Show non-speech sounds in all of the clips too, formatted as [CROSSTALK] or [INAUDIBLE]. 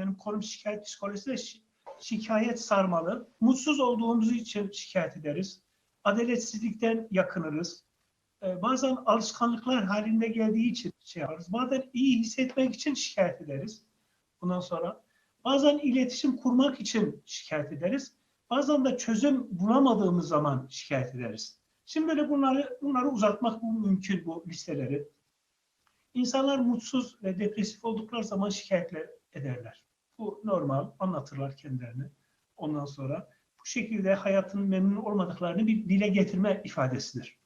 benim konum şikayet psikolojisi de şi- şikayet sarmalı. Mutsuz olduğumuz için şikayet ederiz. Adaletsizlikten yakınırız. Ee, bazen alışkanlıklar halinde geldiği için şey yaparız. Bazen iyi hissetmek için şikayet ederiz. Bundan sonra bazen iletişim kurmak için şikayet ederiz. Bazen de çözüm bulamadığımız zaman şikayet ederiz. Şimdi böyle bunları bunları uzatmak mümkün bu listeleri. İnsanlar mutsuz ve depresif oldukları zaman şikayetler ederler. Bu normal, anlatırlar kendilerini. Ondan sonra bu şekilde hayatın memnun olmadıklarını bir dile getirme ifadesidir.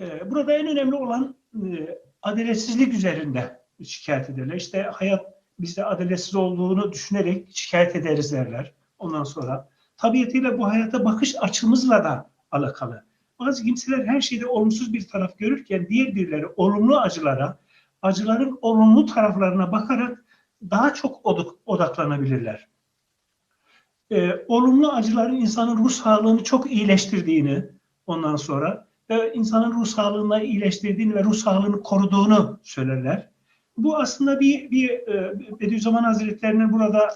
Ee, burada en önemli olan e, adaletsizlik üzerinde şikayet ederler. İşte hayat bizde adaletsiz olduğunu düşünerek şikayet ederiz derler. Ondan sonra tabiatıyla bu hayata bakış açımızla da alakalı. Bazı kimseler her şeyde olumsuz bir taraf görürken diğer birileri olumlu acılara, acıların olumlu taraflarına bakarak daha çok odak- odaklanabilirler. Ee, olumlu acıların insanın ruh sağlığını çok iyileştirdiğini ondan sonra ve insanın ruh sağlığını iyileştirdiğini ve ruh sağlığını koruduğunu söylerler. Bu aslında bir, bir e, Bediüzzaman Hazretleri'nin burada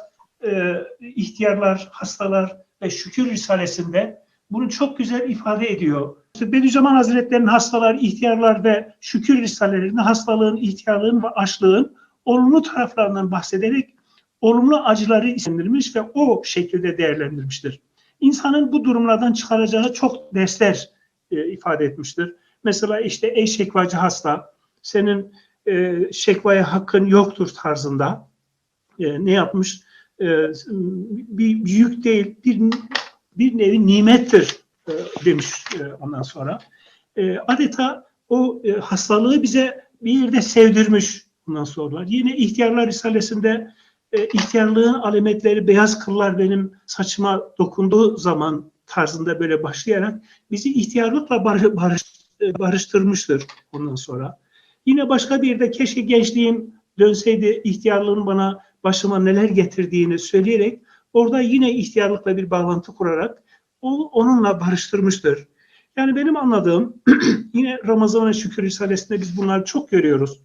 e, ihtiyarlar, hastalar ve şükür risalesinde bunu çok güzel ifade ediyor. İşte Bediüzzaman Hazretleri'nin hastalar, ihtiyarlar ve şükür risalelerinde hastalığın, ihtiyarlığın ve açlığın olumlu taraflarından bahsederek olumlu acıları isimlendirmiş ve o şekilde değerlendirmiştir. İnsanın bu durumlardan çıkaracağı çok dersler e, ifade etmiştir. Mesela işte ey şekvacı hasta, senin e, şekvaya hakkın yoktur tarzında e, ne yapmış? E, bir yük değil, bir bir nevi nimettir e, demiş e, ondan sonra. E, adeta o e, hastalığı bize bir yerde sevdirmiş ondan sonra. Yine İhtiyarlar Risalesi'nde e, ihtiyarlığın alametleri beyaz kıllar benim saçıma dokunduğu zaman tarzında böyle başlayarak bizi ihtiyarlıkla barış, barış, e, barıştırmıştır ondan sonra. Yine başka bir yerde keşke gençliğim dönseydi ihtiyarlığın bana başıma neler getirdiğini söyleyerek orada yine ihtiyarlıkla bir bağlantı kurarak o, onunla barıştırmıştır. Yani benim anladığım [CLEARS THROAT] yine Ramazan-ı Şükür Risalesi'nde biz bunları çok görüyoruz.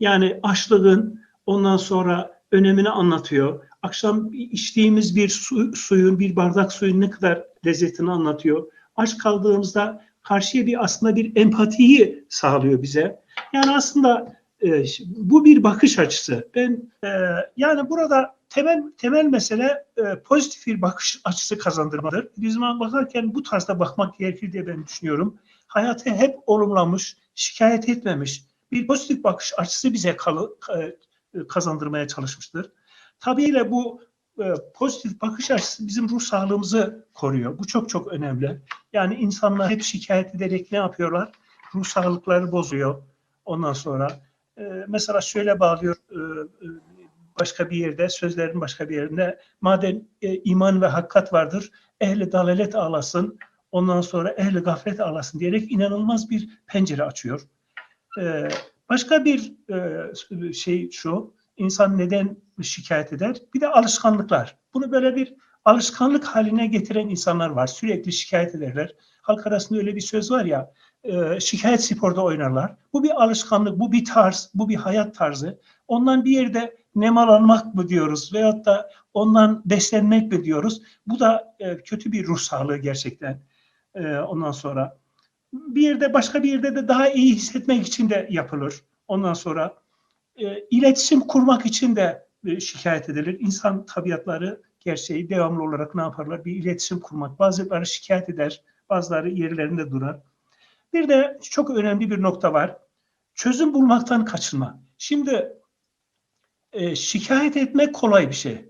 Yani açlığın ondan sonra önemini anlatıyor. Akşam içtiğimiz bir su, suyun, bir bardak suyun ne kadar lezzetini anlatıyor. Aç kaldığımızda karşıya bir aslında bir empatiyi sağlıyor bize. Yani aslında e, bu bir bakış açısı. Ben e, yani burada temel temel mesele e, pozitif bir bakış açısı kazandırmadır. Bizim bakarken bu tarzda bakmak gerekir diye ben düşünüyorum. Hayatı hep olumlamış, şikayet etmemiş bir pozitif bakış açısı bize kalı, e, kazandırmaya çalışmıştır. Tabiiyle bu e, pozitif bakış açısı bizim ruh sağlığımızı koruyor. Bu çok çok önemli. Yani insanlar hep şikayet ederek ne yapıyorlar? Ruh sağlıkları bozuyor. Ondan sonra e, mesela şöyle bağlıyor başka bir yerde, sözlerin başka bir yerinde madem iman ve hakikat vardır, ehli dalalet ağlasın, ondan sonra ehli gaflet ağlasın diyerek inanılmaz bir pencere açıyor. E, başka bir e, şey şu, insan neden şikayet eder? Bir de alışkanlıklar. Bunu böyle bir alışkanlık haline getiren insanlar var. Sürekli şikayet ederler. Halk arasında öyle bir söz var ya, e, şikayet sporda oynarlar. Bu bir alışkanlık, bu bir tarz, bu bir hayat tarzı. Ondan bir yerde nemalanmak mı diyoruz veyahut da ondan beslenmek mi diyoruz? Bu da e, kötü bir ruh sağlığı gerçekten. Ondan sonra bir yerde başka bir yerde de daha iyi hissetmek için de yapılır. Ondan sonra e, iletişim kurmak için de e, şikayet edilir. İnsan tabiatları gerçeği devamlı olarak ne yaparlar? Bir iletişim kurmak. Bazıları şikayet eder, bazıları yerlerinde durar. Bir de çok önemli bir nokta var. Çözüm bulmaktan kaçınma. Şimdi e, şikayet etmek kolay bir şey.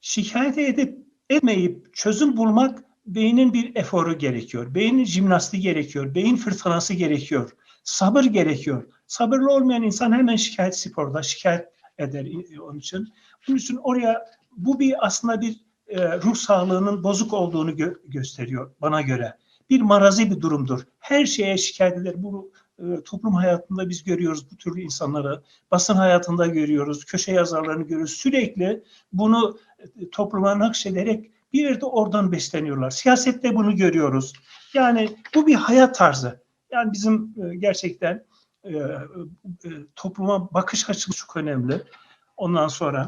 Şikayet edip etmeyip çözüm bulmak beynin bir eforu gerekiyor. Beynin jimnastiği gerekiyor. Beyin fırtınası gerekiyor. Sabır gerekiyor. Sabırlı olmayan insan hemen şikayet sporda şikayet eder onun için. Bunun için oraya bu bir aslında bir e, ruh sağlığının bozuk olduğunu gö- gösteriyor bana göre. Bir marazi bir durumdur. Her şeye şikayet eder. Bu e, toplum hayatında biz görüyoruz bu tür insanları. Basın hayatında görüyoruz. Köşe yazarlarını görüyoruz. Sürekli bunu e, topluma nakşederek bir yerde oradan besleniyorlar. Siyasette bunu görüyoruz. Yani bu bir hayat tarzı. Yani bizim e, gerçekten e, e, topluma bakış açımız çok önemli. Ondan sonra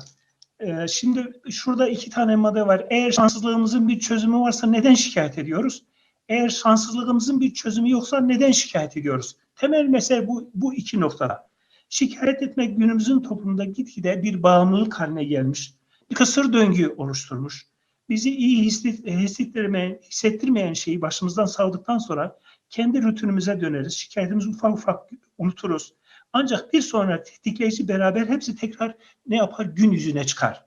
şimdi şurada iki tane madde var. Eğer şanssızlığımızın bir çözümü varsa neden şikayet ediyoruz? Eğer şanssızlığımızın bir çözümü yoksa neden şikayet ediyoruz? Temel mesele bu, bu iki noktada. Şikayet etmek günümüzün toplumunda gitgide bir bağımlılık haline gelmiş. Bir kısır döngü oluşturmuş. Bizi iyi hissettirmeyen, hissettirmeyen şeyi başımızdan savdıktan sonra kendi rutinimize döneriz. Şikayetimizi ufak ufak unuturuz. Ancak bir sonra tetikleyici beraber hepsi tekrar ne yapar? Gün yüzüne çıkar.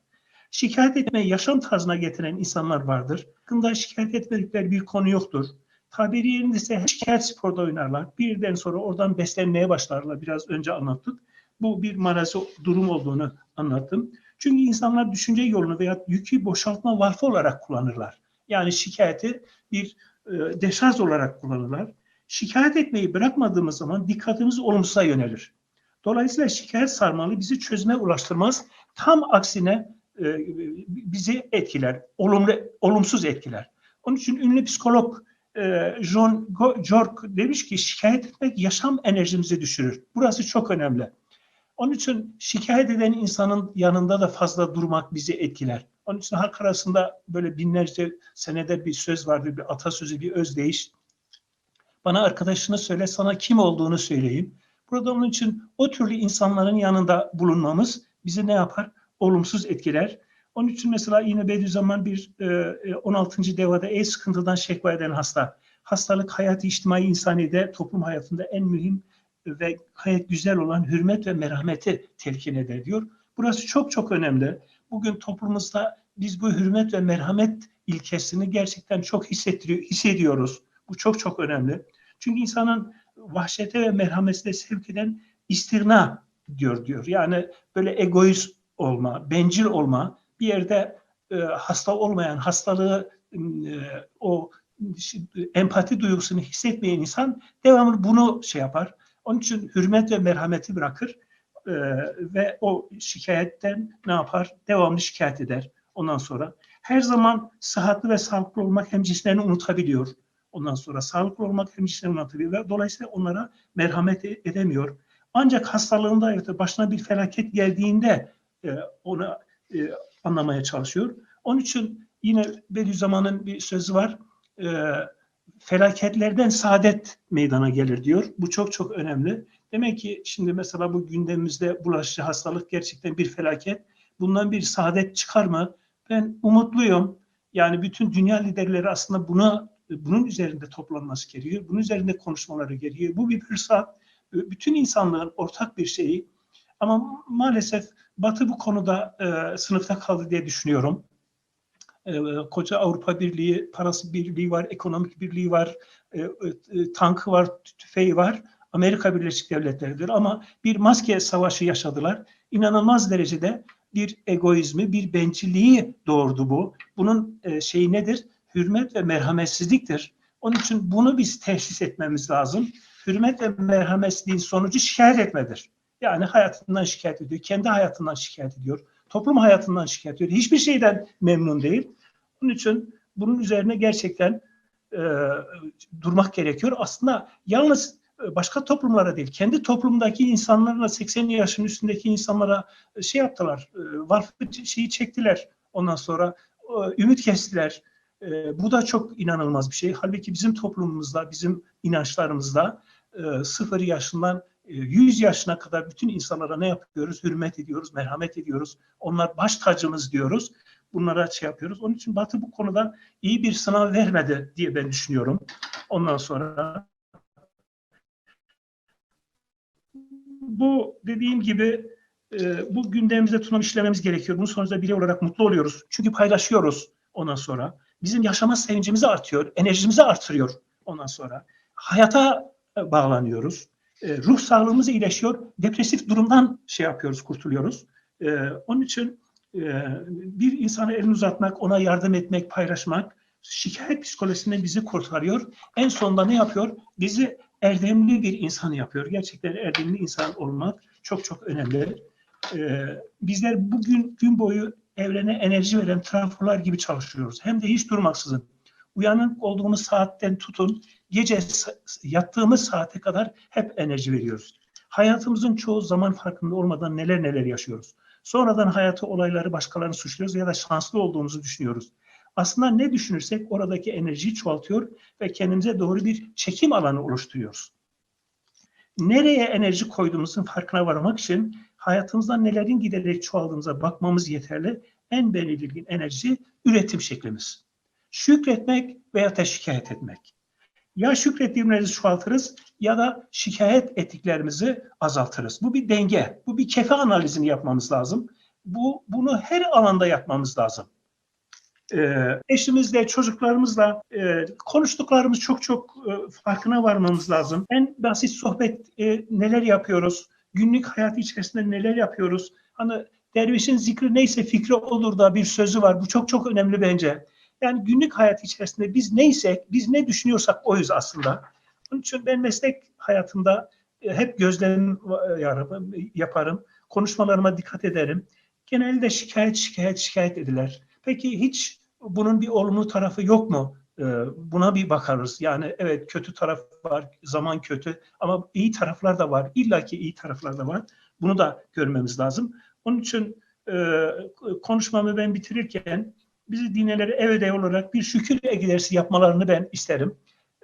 Şikayet etmeyi yaşam tarzına getiren insanlar vardır. Hakkında şikayet etmedikleri bir konu yoktur. Tabiri yerinde ise şikayet sporda oynarlar. Birden sonra oradan beslenmeye başlarlar. Biraz önce anlattık. Bu bir marazi durum olduğunu anlattım. Çünkü insanlar düşünce yolunu veya yükü boşaltma varfı olarak kullanırlar. Yani şikayeti bir e, deşarj olarak kullanırlar. Şikayet etmeyi bırakmadığımız zaman dikkatimiz olumsuza yönelir. Dolayısıyla şikayet sarmalı bizi çözüme ulaştırmaz. Tam aksine e, bizi etkiler, olumlu, olumsuz etkiler. Onun için ünlü psikolog e, John Jork demiş ki şikayet etmek yaşam enerjimizi düşürür. Burası çok önemli. Onun için şikayet eden insanın yanında da fazla durmak bizi etkiler. Onun için halk arasında böyle binlerce senede bir söz vardır, bir atasözü, bir özdeyiş. Bana arkadaşını söyle, sana kim olduğunu söyleyeyim. Burada onun için o türlü insanların yanında bulunmamız bizi ne yapar? Olumsuz etkiler. Onun için mesela yine Bediüzzaman bir e, 16. devada el sıkıntıdan şekva eden hasta. Hastalık hayat içtimai insaniyede toplum hayatında en mühim ve gayet güzel olan hürmet ve merhameti telkin eder diyor. Burası çok çok önemli. Bugün toplumumuzda biz bu hürmet ve merhamet ilkesini gerçekten çok hissettiriyor, hissediyoruz. Bu çok çok önemli. Çünkü insanın vahşete ve merhamete sevk eden istirna diyor diyor. Yani böyle egoist olma, bencil olma, bir yerde e, hasta olmayan, hastalığı e, o empati duygusunu hissetmeyen insan devamlı bunu şey yapar. Onun için hürmet ve merhameti bırakır e, ve o şikayetten ne yapar? Devamlı şikayet eder ondan sonra. Her zaman sıhhatli ve sağlıklı olmak hem cinslerini unutabiliyor. Ondan sonra sağlıklı olmak hem cinslerini unutabiliyor ve dolayısıyla onlara merhamet e, edemiyor. Ancak hastalığında evet, başına bir felaket geldiğinde e, onu e, anlamaya çalışıyor. Onun için yine Bediüzzaman'ın bir sözü var. E, felaketlerden saadet meydana gelir diyor. Bu çok çok önemli. Demek ki şimdi mesela bu gündemimizde bulaşıcı hastalık gerçekten bir felaket. Bundan bir saadet çıkar mı? Ben umutluyum. Yani bütün dünya liderleri aslında buna bunun üzerinde toplanması gerekiyor. Bunun üzerinde konuşmaları gerekiyor. Bu bir fırsat. Bütün insanlığın ortak bir şeyi. Ama maalesef Batı bu konuda e, sınıfta kaldı diye düşünüyorum e, koca Avrupa Birliği, parası birliği var, ekonomik birliği var, e, e, tankı var, tüfeği var. Amerika Birleşik Devletleri'dir ama bir maske savaşı yaşadılar. İnanılmaz derecede bir egoizmi, bir bencilliği doğurdu bu. Bunun e, şeyi nedir? Hürmet ve merhametsizliktir. Onun için bunu biz teşhis etmemiz lazım. Hürmet ve merhametsizliğin sonucu şikayet etmedir. Yani hayatından şikayet ediyor, kendi hayatından şikayet ediyor toplum hayatından şikayet ediyor. Hiçbir şeyden memnun değil. Bunun için bunun üzerine gerçekten e, durmak gerekiyor. Aslında yalnız e, başka toplumlara değil, kendi toplumdaki insanlarla 80 yaşın üstündeki insanlara e, şey yaptılar, e, varfı şeyi çektiler. Ondan sonra ümit kestiler. Bu da çok inanılmaz bir şey. Halbuki bizim toplumumuzda, bizim inançlarımızda sıfır yaşından 100 yaşına kadar bütün insanlara ne yapıyoruz? Hürmet ediyoruz, merhamet ediyoruz. Onlar baş tacımız diyoruz. Bunlara şey yapıyoruz. Onun için Batı bu konuda iyi bir sınav vermedi diye ben düşünüyorum. Ondan sonra bu dediğim gibi e, bu gündemimizde tutum işlememiz gerekiyor. Bunun sonucunda biri olarak mutlu oluyoruz. Çünkü paylaşıyoruz ondan sonra. Bizim yaşama sevincimizi artıyor, enerjimizi artırıyor ondan sonra. Hayata bağlanıyoruz. E, ruh sağlığımız iyileşiyor. Depresif durumdan şey yapıyoruz, kurtuluyoruz. E, onun için e, bir insana elini uzatmak, ona yardım etmek, paylaşmak şikayet psikolojisinden bizi kurtarıyor. En sonunda ne yapıyor? Bizi erdemli bir insan yapıyor. Gerçekten erdemli insan olmak çok çok önemli. bizler bugün gün boyu evrene enerji veren trafolar gibi çalışıyoruz. Hem de hiç durmaksızın. Uyanık olduğumuz saatten tutun gece yattığımız saate kadar hep enerji veriyoruz. Hayatımızın çoğu zaman farkında olmadan neler neler yaşıyoruz. Sonradan hayatı olayları başkalarını suçluyoruz ya da şanslı olduğumuzu düşünüyoruz. Aslında ne düşünürsek oradaki enerjiyi çoğaltıyor ve kendimize doğru bir çekim alanı oluşturuyoruz. Nereye enerji koyduğumuzun farkına varmak için hayatımızda nelerin giderek çoğaldığımıza bakmamız yeterli. En belirgin enerji üretim şeklimiz. Şükretmek veya da şikayet etmek. Ya şükrettiğimizi çoğaltırız ya da şikayet ettiklerimizi azaltırız. Bu bir denge. Bu bir kefe analizini yapmamız lazım. Bu bunu her alanda yapmamız lazım. Ee, eşimizle, çocuklarımızla e, konuştuklarımız çok çok e, farkına varmamız lazım. En basit sohbet e, neler yapıyoruz? Günlük hayat içerisinde neler yapıyoruz? Hani dervişin zikri neyse fikri olur da bir sözü var. Bu çok çok önemli bence. Yani günlük hayat içerisinde biz neysek, biz ne düşünüyorsak oyuz aslında. Onun için ben meslek hayatımda e, hep gözlem e, yaparım. Konuşmalarıma dikkat ederim. Genelde şikayet, şikayet, şikayet ediler. Peki hiç bunun bir olumlu tarafı yok mu? E, buna bir bakarız. Yani evet kötü taraf var, zaman kötü ama iyi taraflar da var. İlla ki iyi taraflar da var. Bunu da görmemiz lazım. Onun için konuşmamı ben bitirirken bizi dinleleri ev ödev olarak bir şükür egzersizi yapmalarını ben isterim.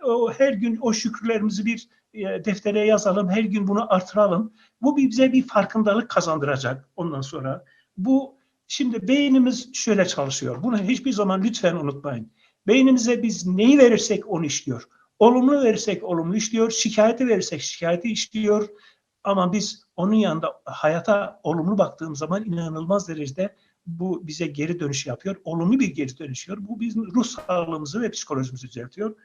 O, her gün o şükürlerimizi bir e, deftere yazalım, her gün bunu artıralım. Bu bize bir farkındalık kazandıracak ondan sonra. Bu şimdi beynimiz şöyle çalışıyor. Bunu hiçbir zaman lütfen unutmayın. Beynimize biz neyi verirsek onu işliyor. Olumlu verirsek olumlu işliyor, şikayeti verirsek şikayeti işliyor. Ama biz onun yanında hayata olumlu baktığımız zaman inanılmaz derecede bu bize geri dönüş yapıyor. Olumlu bir geri dönüş yapıyor. Bu bizim ruh sağlığımızı ve psikolojimizi düzeltiyor.